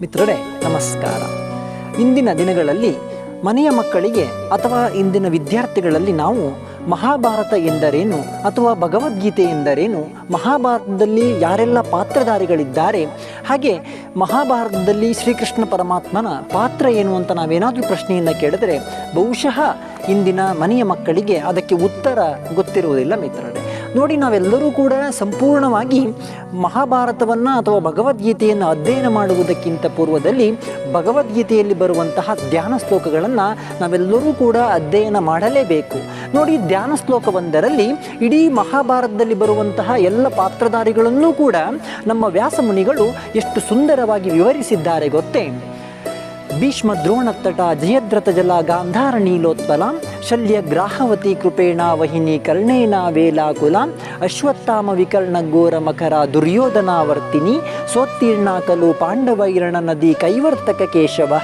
ಮಿತ್ರರೇ, ನಮಸ್ಕಾರ. ಇಂದಿನ ದಿನಗಳಲ್ಲಿ ಮನೆಯ ಮಕ್ಕಳಿಗೆ ಅಥವಾ ಇಂದಿನ ವಿದ್ಯಾರ್ಥಿಗಳಲ್ಲಿ ನಾವು ಮಹಾಭಾರತ ಎಂದರೇನು ಅಥವಾ ಭಗವದ್ಗೀತೆ ಎಂದರೇನು, ಮಹಾಭಾರತದಲ್ಲಿ ಯಾರೆಲ್ಲ ಪಾತ್ರಧಾರಿಗಳಿದ್ದಾರೆ, ಹಾಗೆ ಮಹಾಭಾರತದಲ್ಲಿ ಶ್ರೀಕೃಷ್ಣ ಪರಮಾತ್ಮನ ಪಾತ್ರ ಏನು ಅಂತ ನಾವೇನಾದರೂ ಪ್ರಶ್ನೆಯನ್ನು ಕೇಳಿದರೆ ಬಹುಶಃ ಇಂದಿನ ಮನೆಯ ಮಕ್ಕಳಿಗೆ ಅದಕ್ಕೆ ಉತ್ತರ ಗೊತ್ತಿರುವುದಿಲ್ಲ ಮಿತ್ರರೇ. ನೋಡಿ ನಾವೆಲ್ಲರೂ ಕೂಡ ಸಂಪೂರ್ಣವಾಗಿ ಮಹಾಭಾರತವನ್ನು ಅಥವಾ ಭಗವದ್ಗೀತೆಯನ್ನು ಅಧ್ಯಯನ ಮಾಡುವುದಕ್ಕಿಂತ ಪೂರ್ವದಲ್ಲಿ ಭಗವದ್ಗೀತೆಯಲ್ಲಿ ಬರುವಂತಹ ಧ್ಯಾನ ಶ್ಲೋಕಗಳನ್ನು ನಾವೆಲ್ಲರೂ ಕೂಡ ಅಧ್ಯಯನ ಮಾಡಲೇಬೇಕು. ನೋಡಿ, ಧ್ಯಾನ ಶ್ಲೋಕವೊಂದರಲ್ಲಿ ಇಡೀ ಮಹಾಭಾರತದಲ್ಲಿ ಬರುವಂತಹ ಎಲ್ಲ ಪಾತ್ರಧಾರಿಗಳನ್ನೂ ಕೂಡ ನಮ್ಮ ವ್ಯಾಸಮುನಿಗಳು ಎಷ್ಟು ಸುಂದರವಾಗಿ ವಿವರಿಸಿದ್ದಾರೆ ಗೊತ್ತೇ? ಭೀಷ್ಮ ದ್ರೋಣತಟ ಜಯದ್ರತ ಜಲ, ಗಾಂಧಾರ ನೀಲೋತ್ಪಲ ಶಲ್ಯ ಗ್ರಾಹವತಿ ಕೃಪೇಣ ವಹಿನಿ ಕರ್ಣೇನ ವೇಲಾಕುಲ ಅಶ್ವತ್ಥಾಮ ವಿಕರ್ಣ ಘೋರ ಮಕರ ದುರ್ಯೋಧನಾವರ್ತಿನಿ ಸೋತ್ತೀರ್ಣ ಕಲು ಪಾಂಡವೈರಣ ನದಿ ಕೈವರ್ತಕ ಕೇಶವ.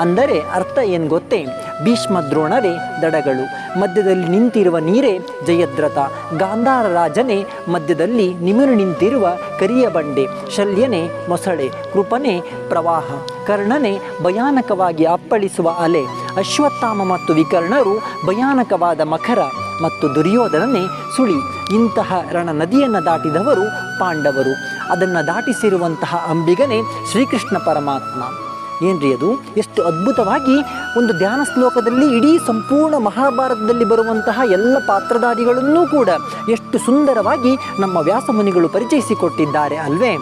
ಅಂದರೆ ಅರ್ಥ ಏನು ಗೊತ್ತೇ? ಭೀಷ್ಮ ದ್ರೋಣರೇ, ದಡಗಳು. ಮಧ್ಯದಲ್ಲಿ ನಿಂತಿರುವ ನೀರೇ ಜಯದ್ರಥ. ಗಾಂಧಾರ ರಾಜನೇ, ಮಧ್ಯದಲ್ಲಿ ನಿಮಿರು ನಿಂತಿರುವ ಕರಿಯ ಬಂಡೆ. ಶಲ್ಯನೇ ಮೊಸಳೆ, ಕೃಪನೆ ಪ್ರವಾಹ. ಕರ್ಣನೆ ಭಯಾನಕವಾಗಿ ಅಪ್ಪಳಿಸುವ ಅಲೆ. ಅಶ್ವತ್ಥಾಮ ಮತ್ತು ವಿಕರ್ಣರು ಭಯಾನಕವಾದ ಮಖರ ಮತ್ತು ದುರ್ಯೋಧನನೇ ಸುಳಿ. ಇಂತಹ ರಣ ನದಿಯನ್ನು ದಾಟಿದವರು ಪಾಂಡವರು. ಅದನ್ನು ದಾಟಿಸಿರುವಂತಹ ಅಂಬಿಗನೇ ಶ್ರೀಕೃಷ್ಣ ಪರಮಾತ್ಮ. ಏನ್ರಿ ಅದು? ಎಷ್ಟು ಅದ್ಭುತವಾಗಿ ಒಂದು ಧ್ಯಾನ ಶ್ಲೋಕದಲ್ಲಿ ಇಡೀ ಸಂಪೂರ್ಣ ಮಹಾಭಾರತದಲ್ಲಿ ಬರುವಂತಹ ಎಲ್ಲ ಪಾತ್ರಧಾರಿಗಳನ್ನೂ ಕೂಡ ಎಷ್ಟು ಸುಂದರವಾಗಿ ನಮ್ಮ ವ್ಯಾಸಮುನಿಗಳು ಪರಿಚಯಿಸಿಕೊಟ್ಟಿದ್ದಾರೆ ಅಲ್ವೇ?